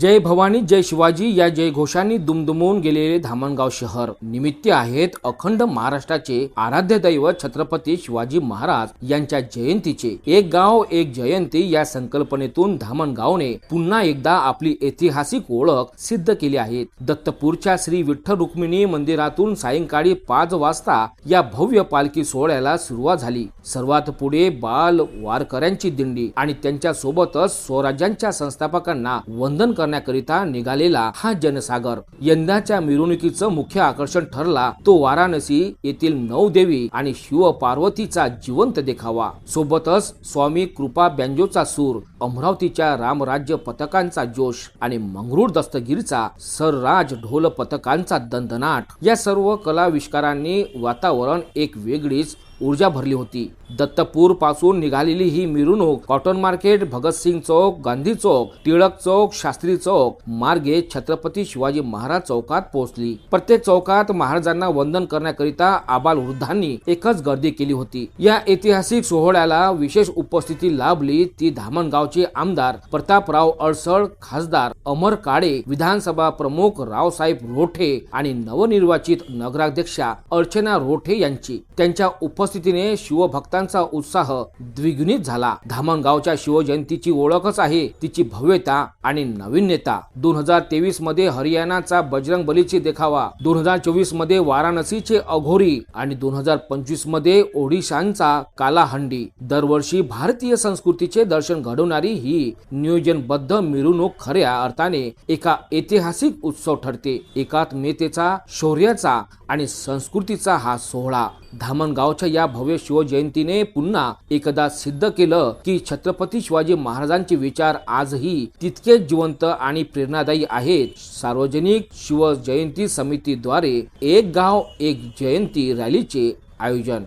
जय भवानी जय शिवाजी या जयघोषांनी दुमदुमून गेलेले धामणगाव शहर. निमित्त आहेत अखंड महाराष्ट्राचे आराध्य दैवत छत्रपती शिवाजी महाराज यांच्या जयंतीचे. एक गाव एक जयंती या संकल्पनेतून धामणगावने पुन्हा एकदा आपली ऐतिहासिक ओळख सिद्ध केली आहे. दत्तपूरच्या श्री विठ्ठल रुक्मिणी मंदिरातून सायंकाळी पाच वाजता या भव्य पालखी सोहळ्याला सुरुवात झाली. सर्वात पुढे बाल वारकऱ्यांची दिंडी आणि त्यांच्या सोबतच स्वराज्यांच्या संस्थापकांना वंदन कर करण्याकरिता निघालेला हा जनसागर. यंदाच्या मिरवणुकीचं मुख्य आकर्षण ठरला तो वाराणसी येथील नऊ देवी आणि शिव पार्वतीचा जिवंत देखावा. सोबतच स्वामी कृपा बँजोचा सूर अमरावतीच्या रामराज्य पथकांचा जोश आणि मंगरूळ दस्तगिरीचा सरराज ढोल पथकांचा दंदनाट. या सर्व कलाविष्कारांनी वातावरण एक वेगळीच ऊर्जा भरली होती. दत्तपूरपासून निघालेली ही मिरवणूक कॉटन मार्केट भगतसिंग चौक गांधी चौक टिळक चौक शास्त्री चौक मार्गे छत्रपती शिवाजी महाराज चौकात पोहोचली. प्रत्येक चौकात महाराजांना वंदन करण्याकरिता आबाल वृद्धांनी एकच गर्दी केली होती. या ऐतिहासिक सोहळ्याला विशेष उपस्थिती लाभली ती धामणगावचे आमदार प्रतापराव अडसळ खासदार अमर काळे विधानसभा प्रमुख रावसाहेब रोठे आणि नवनिर्वाचित नगराध्यक्षा अर्चना रोठे यांची. त्यांच्या उपस्थितीने शिवभक्तांचा उत्साह द्विगुणित झाला. धामणगावच्या शिवजयंतीची ओळखच आहे तिची भव्यता आणि नाविन्यता. दोन हजार तेवीसमध्ये हरियाणाचा बजरंग बलीची देखावा दोन हजार चोवीसमध्ये वाराणसीचे अघोरी आणि दोन हजार पंचवीसमध्ये ओडिशांचा कालाहंडी. दरवर्षी भारतीय संस्कृतीचे दर्शन घडवणारी ही नियोजनबद्ध मिरवणूक खऱ्या अर्थाने एका ऐतिहासिक उत्सव ठरते. एकात्मतेचा शौर्याचा आणि संस्कृतीचा हा सोहळा. धामणगावच्या या भव्य शिवजयंतीने पुन्हा एकदा सिद्ध केलं की छत्रपती शिवाजी महाराजांचे विचार आजही तितकेच जिवंत आणि प्रेरणादायी आहेत. सार्वजनिक शिवजयंती समितीद्वारे एक गाव एक जयंती रॅलीचे आयोजन.